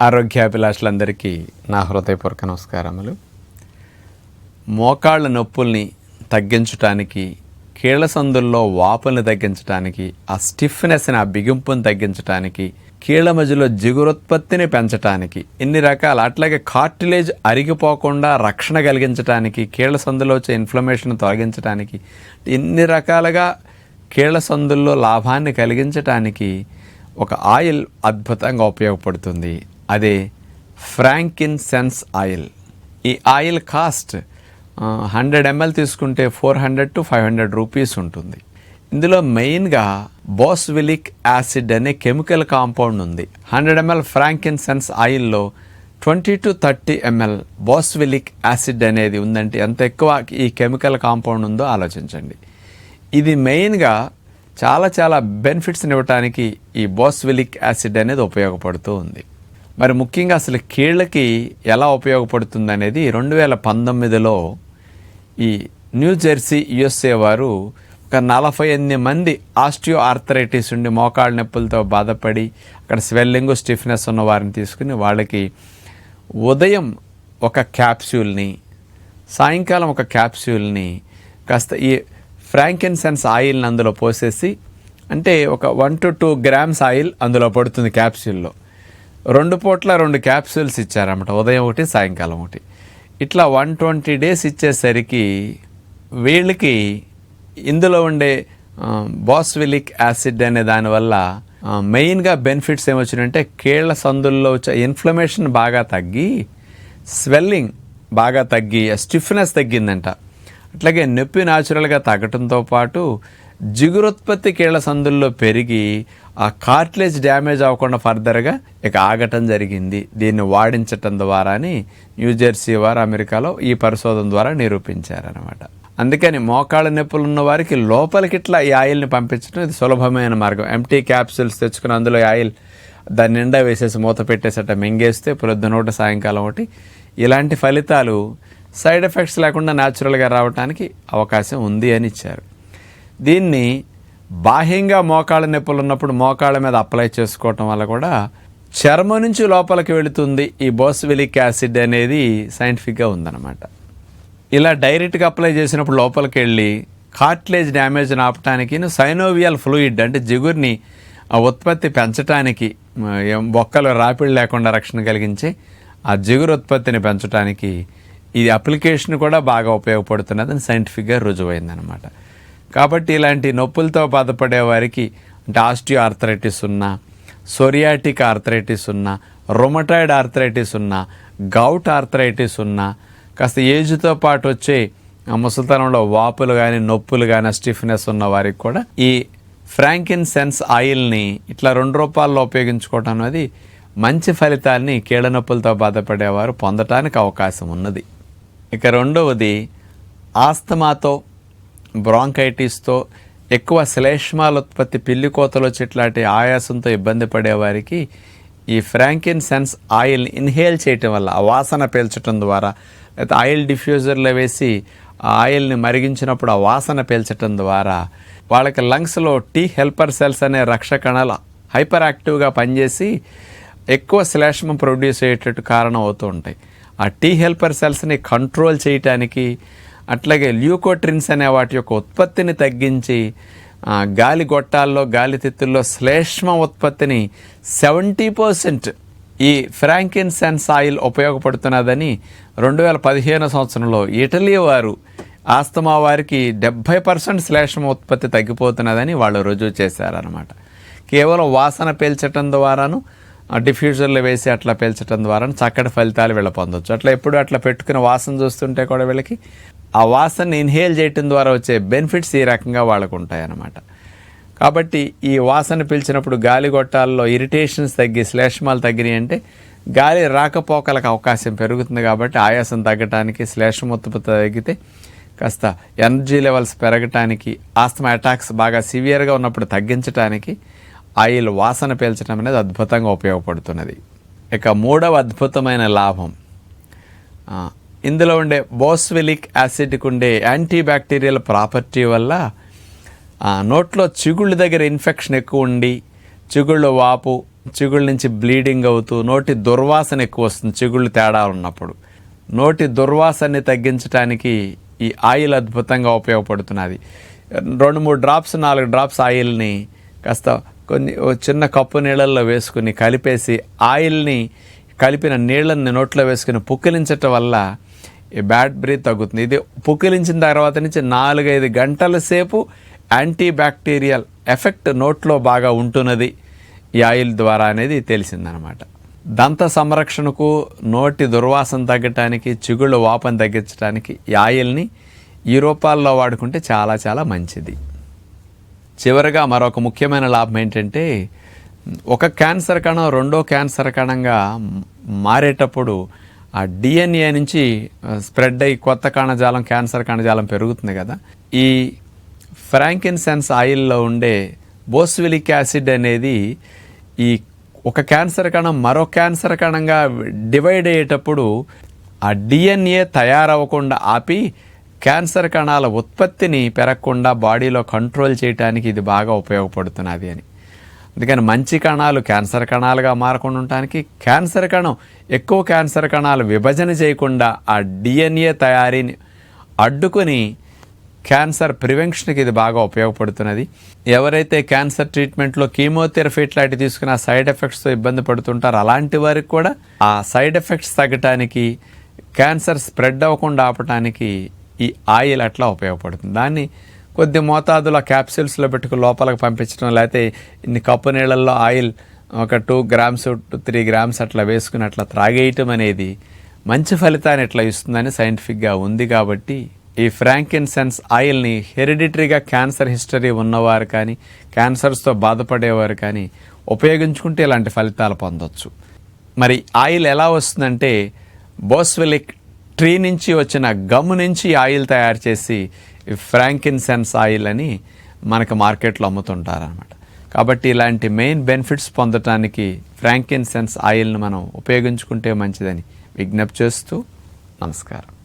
ఆరోగ్యాభిలాషులందరికీ నా హృదయపూర్వక నమస్కారములు. మోకాళ్ళ నొప్పుల్ని తగ్గించటానికి కీళ్ళ సందుల్లో వాపుల్ని తగ్గించటానికి ఆ స్టిఫ్నెస్ని ఆ బిగింపుని తగ్గించటానికి కీళ్ళ మధ్యలో జిగురుత్పత్తిని పెంచటానికి ఇన్ని రకాల అట్లాగే కార్టిలేజ్ అరిగిపోకుండా రక్షణ కలిగించటానికి కీళ్ళ సందులో వచ్చే ఇన్ఫ్లమేషన్ తొలగించటానికి ఇన్ని రకాలుగా కీళ్ళ సందుల్లో లాభాన్ని కలిగించటానికి ఒక ఆయిల్ అద్భుతంగా ఉపయోగపడుతుంది. అదే ఫ్రాంకిన్ సెన్స్ ఆయిల్. ఈ ఆయిల్ కాస్ట్ హండ్రెడ్ ఎంఎల్ తీసుకుంటే four hundred to five hundred rupees ఉంటుంది. ఇందులో మెయిన్గా బోస్విలిక్ యాసిడ్ అనే కెమికల్ కాంపౌండ్ ఉంది. హండ్రెడ్ ఎంఎల్ ఫ్రాంకిన్ సెన్స్ ఆయిల్లో twenty to thirty ML boswellic acid అనేది ఉందంటే ఎంత ఎక్కువ ఈ కెమికల్ కాంపౌండ్ ఉందో ఆలోచించండి. ఇది మెయిన్గా చాలా చాలా బెనిఫిట్స్ని ఇవ్వటానికి ఈ బోస్విలిక్ యాసిడ్ అనేది ఉపయోగపడుతూ ఉంది. మరి ముఖ్యంగా అసలు కీళ్ళకి ఎలా ఉపయోగపడుతుంది అనేది రెండు వేల పంతొమ్మిదిలో ఈ న్యూ జెర్సీ యుఎస్ఏ వారు ఒక నలభై ఎనిమిది మంది ఆస్టియో ఆర్థరైటిస్ ఉండి మోకాళ్ళ నొప్పులతో బాధపడి అక్కడ స్వెల్లింగ్ స్టిఫ్నెస్ ఉన్న వారిని తీసుకుని వాళ్ళకి ఉదయం ఒక క్యాప్సూల్ని సాయంకాలం ఒక క్యాప్సూల్ని కాస్త ఈ ఫ్రాంకిన్ సెన్స్ ఆయిల్ని అందులో పోసేసి అంటే ఒక one to two grams oil అందులో పడుతుంది క్యాప్సూల్లో. రెండు పూట్ల రెండు క్యాప్సూల్స్ ఇచ్చారన్నమాట. ఉదయం ఒకటి సాయంకాలం ఒకటి. ఇట్లా వన్ ట్వంటీ డేస్ ఇచ్చేసరికి వీళ్ళకి ఇందులో ఉండే బాస్విలిక్ యాసిడ్ అనే దానివల్ల మెయిన్గా బెనిఫిట్స్ ఏమొచ్చినాయంటే కీళ్ళ సందుల్లో వచ్చే ఇన్ఫ్లమేషన్ బాగా తగ్గి స్వెల్లింగ్ బాగా తగ్గి స్టిఫ్నెస్ తగ్గిందంట. అట్లాగే నొప్పి న్యాచురల్గా తగ్గటంతో పాటు జిగురుత్పత్తి కీళ్ళ సందుల్లో పెరిగి ఆ కార్ట్లేజ్ డ్యామేజ్ అవ్వకుండా ఫర్దర్గా ఇక ఆగటం జరిగింది. దీన్ని వాడించటం ద్వారా అని న్యూజెర్సీ వారు అమెరికాలో ఈ పరిశోధన ద్వారా నిరూపించారనమాట అందుకని మోకాళ్ళ నొప్పులు ఉన్న వారికి లోపలికి ఇట్లా ఈ ఆయిల్ని పంపించడం ఇది సులభమైన మార్గం. ఎంటీ క్యాప్సూల్స్ తెచ్చుకుని అందులో ఆయిల్ దాని నిండా వేసేసి మూత పెట్టేసట మింగేస్తే పొద్దున ఒకటి సాయంకాలం ఒకటి. ఇలాంటి ఫలితాలు సైడ్ ఎఫెక్ట్స్ లేకుండా న్యాచురల్గా రావడానికి అవకాశం ఉంది అని ఇచ్చారు. దీన్ని బాహ్యంగా మోకాళ్ళ నొప్పులు ఉన్నప్పుడు మోకాళ్ళ మీద అప్లై చేసుకోవటం వల్ల కూడా చర్మం నుంచి లోపలికి వెళుతుంది. ఈ బోస్విలిక్ యాసిడ్ అనేది సైంటిఫిక్గా ఉందన్నమాట. ఇలా డైరెక్ట్గా అప్లై చేసినప్పుడు లోపలికి వెళ్ళి కార్ట్లేజ్ డ్యామేజ్ ఆపటానికి సైనోవియల్ ఫ్లూయిడ్ అంటే జిగురిని ఆ ఉత్పత్తి పెంచడానికి బొక్కలు రాపిడి లేకుండా రక్షణ కలిగించి ఆ జిగురు ఉత్పత్తిని పెంచడానికి ఈ అప్లికేషన్ కూడా బాగా ఉపయోగపడుతున్నదని సైంటిఫిక్గా రుజువైందనమాట కాబట్టి ఇలాంటి నొప్పులతో బాధపడే వారికి అంటే ఆస్టియో ఆర్థరైటిస్ ఉన్నా సోరియాటిక్ ఆర్థరైటిస్ ఉన్నా రొమటాయిడ్ ఆర్థరైటిస్ ఉన్నా గౌట్ ఆర్థరైటిస్ ఉన్నా కాస్త ఏజ్తో పాటు వచ్చే ముసలితనంలో వాపులు కానీ నొప్పులు కానీ స్టిఫ్నెస్ ఉన్న వారికి కూడా ఈ ఫ్రాంకిన్ సెన్స్ ఆయిల్ని ఇట్లా రెండు రూపాయల్లో ఉపయోగించుకోవటం అనేది మంచి ఫలితాన్ని కీళ్ళ నొప్పులతో బాధపడేవారు పొందటానికి అవకాశం ఉన్నది. ఇక రెండవది ఆస్తమాతో బ్రాంకైటిస్తో ఎక్కువ శ్లేష్మాల ఉత్పత్తి పిల్లి కోతలు చెట్లాంటి ఆయాసంతో ఇబ్బంది పడేవారికి ఈ ఫ్రాంకిన్ సెన్స్ ఆయిల్ ఇన్హేల్ చేయటం వల్ల ఆ వాసన పీల్చటం ద్వారా లేకపోతే ఆయిల్ డిఫ్యూజర్లో వేసి ఆ ఆయిల్ని మరిగించినప్పుడు ఆ వాసన పీల్చటం ద్వారా వాళ్ళకి లంగ్స్లో టీ హెల్పర్ సెల్స్ అనే రక్ష కణాలు హైపర్ యాక్టివ్గా పనిచేసి ఎక్కువ శ్లేష్మం ప్రొడ్యూస్ అయ్యేటట్టు కారణం అవుతూ ఉంటాయి. ఆ టీ హెల్పర్ సెల్స్ని కంట్రోల్ చేయటానికి అట్లాగే ల్యూకోట్రిన్స్ అనే వాటి యొక్క ఉత్పత్తిని తగ్గించి గాలి గొట్టాల్లో గాలి తిత్తుల్లో శ్లేష్మ ఉత్పత్తిని సెవెంటీ పర్సెంట్ ఈ ఫ్రాంకిన్ సెన్స్ ఆయిల్ ఉపయోగపడుతున్నదని రెండు వేల పదిహేను సంవత్సరంలో ఇటలీ వారు ఆస్తమా వారికి డెబ్భై పర్సెంట్ శ్లేష్మ ఉత్పత్తి తగ్గిపోతున్నదని వాళ్ళు రుజువు చేశారనమాట కేవలం వాసన పీల్చటం ద్వారాను డిఫ్యూజర్లో వేసి అట్లా పీల్చటం ద్వారా చక్కటి ఫలితాలు వీళ్ళు పొందొచ్చు. అట్లా ఎప్పుడు అట్లా పెట్టుకుని వాసన చూస్తుంటే కూడా వీళ్ళకి ఆ వాసనని ఇన్హేల్ చేయటం ద్వారా వచ్చే బెనిఫిట్స్ ఈ రకంగా వాళ్ళకు ఉంటాయన్నమాట. కాబట్టి ఈ వాసన పీల్చినప్పుడు గాలి గొట్టాల్లో ఇరిటేషన్స్ తగ్గి శ్లేష్మాలు తగ్గినాయి అంటే గాలి రాకపోకలకు అవకాశం పెరుగుతుంది కాబట్టి ఆయాసం తగ్గటానికి శ్లేషం ఉత్పత్తి తగ్గితే కాస్త ఎనర్జీ లెవెల్స్ పెరగటానికి ఆస్తమా అటాక్స్ బాగా సివియర్గా ఉన్నప్పుడు తగ్గించడానికి ఆయిల్ వాసన పీల్చడం అనేది అద్భుతంగా ఉపయోగపడుతున్నది. ఇక మూడవ అద్భుతమైన లాభం. ఇందులో ఉండే బోస్వెలిక్ యాసిడ్కి ఉండే యాంటీ బ్యాక్టీరియల్ ప్రాపర్టీ వల్ల నోట్లో చిగుళ్ళ దగ్గర ఇన్ఫెక్షన్ ఎక్కువ ఉండి చిగుళ్ళు వాపు చిగుళ్ళ నుంచి బ్లీడింగ్ అవుతూ నోటి దుర్వాసన ఎక్కువ వస్తుంది చిగుళ్ళు తేడా ఉన్నప్పుడు. నోటి దుర్వాసనని తగ్గించడానికి ఈ ఆయిల్ అద్భుతంగా ఉపయోగపడుతున్నది. రెండు మూడు డ్రాప్స్ నాలుగు డ్రాప్స్ ఆయిల్ని కాస్త కొన్ని ఓ చిన్న కప్పు నీళ్ళల్లో వేసుకుని కలిపేసి ఆయిల్ని కలిపిన నీళ్ళని నోట్లో వేసుకుని పుక్కిలించటం వల్ల ఈ బ్యాడ్ బ్రీత్ తగ్గుతుంది. ఇది పుక్కిలించిన తర్వాత నుంచి నాలుగైదు గంటల సేపు యాంటీ బ్యాక్టీరియల్ ఎఫెక్ట్ నోట్లో బాగా ఉంటున్నది. ఈ ఆయిల్ ద్వారా అనేది తెలిసిందనమాట. దంత సంరక్షణకు నోటి దుర్వాసన తగ్గటానికి చిగుళ్ళు వాపం తగ్గించడానికి ఈ ఆయిల్ని ఈ రూపాల్లో వాడుకుంటే చాలా చాలా మంచిది. చివరగా మరొక ముఖ్యమైన లాభం ఏంటంటే ఒక క్యాన్సర్ కణం రెండో క్యాన్సర్ కణంగా మారేటప్పుడు ఆ డిఎన్ఏ నుంచి స్ప్రెడ్ అయ్యి కొత్త కణజాలం క్యాన్సర్ కణజాలం పెరుగుతుంది కదా. ఈ ఫ్రాంకిన్ సెన్స్ ఆయిల్లో ఉండే బోస్విలిక్ యాసిడ్ అనేది ఈ ఒక క్యాన్సర్ కణం మరో క్యాన్సర్ కణంగా డివైడ్ అయ్యేటప్పుడు ఆ డిఎన్ఏ తయారవ్వకుండా ఆపి క్యాన్సర్ కణాల ఉత్పత్తిని పెరగకుండా బాడీలో కంట్రోల్ చేయడానికి ఇది బాగా ఉపయోగపడుతున్నది అని. అందుకని మంచి కణాలు క్యాన్సర్ కణాలుగా మారకుండా ఉండటానికి క్యాన్సర్ కణం ఎక్కువ క్యాన్సర్ కణాలు విభజన చేయకుండా ఆ డిఎన్ఏ తయారీని అడ్డుకొని క్యాన్సర్ ప్రివెన్షన్కి ఇది బాగా ఉపయోగపడుతున్నది. ఎవరైతే క్యాన్సర్ ట్రీట్మెంట్లో కీమోథెరపీ ఇట్లాంటి తీసుకున్న సైడ్ ఎఫెక్ట్స్తో ఇబ్బంది పడుతుంటారో అలాంటి వారికి కూడా ఆ సైడ్ ఎఫెక్ట్స్ తగ్గటానికి క్యాన్సర్ స్ప్రెడ్ అవ్వకుండా ఆపటానికి ఈ ఆయిల్ అట్లా ఉపయోగపడుతుంది? దాన్ని కొద్ది మోతాదులో క్యాప్సూల్స్లో పెట్టుకుని లోపలికి పంపించడం లేకపోతే ఇన్ని కప్పు నీళ్ళల్లో ఆయిల్ ఒక టూ గ్రామ్స్ త్రీ గ్రామ్స్ అట్లా వేసుకుని అట్లా త్రాగేయటం అనేది మంచి ఫలితాన్ని ఇట్లా ఇస్తుందని సైంటిఫిక్గా ఉంది కాబట్టి ఈ ఫ్రాంకిన్ సెన్స్ ఆయిల్ని హెరిడిటరీగా క్యాన్సర్ హిస్టరీ ఉన్నవారు కానీ క్యాన్సర్స్తో బాధపడేవారు కానీ ఉపయోగించుకుంటే ఇలాంటి ఫలితాలు పొందొచ్చు. మరి ఆయిల్ ఎలా వస్తుందంటే బోస్వెలిక్ ట్రీ నుంచి వచ్చిన గమ్ నుంచి ఆయిల్ తయారు చేసి ఫ్రాంకిన్ సెన్స్ ఆయిల్ అని మనకు మార్కెట్లో అమ్ముతుంటారనమాట కాబట్టి ఇలాంటి మెయిన్ బెనిఫిట్స్ పొందటానికి ఫ్రాంకిన్ సెన్స్ ఆయిల్ని మనం ఉపయోగించుకుంటే మంచిదని విజ్ఞప్తి చేస్తూ నమస్కారం.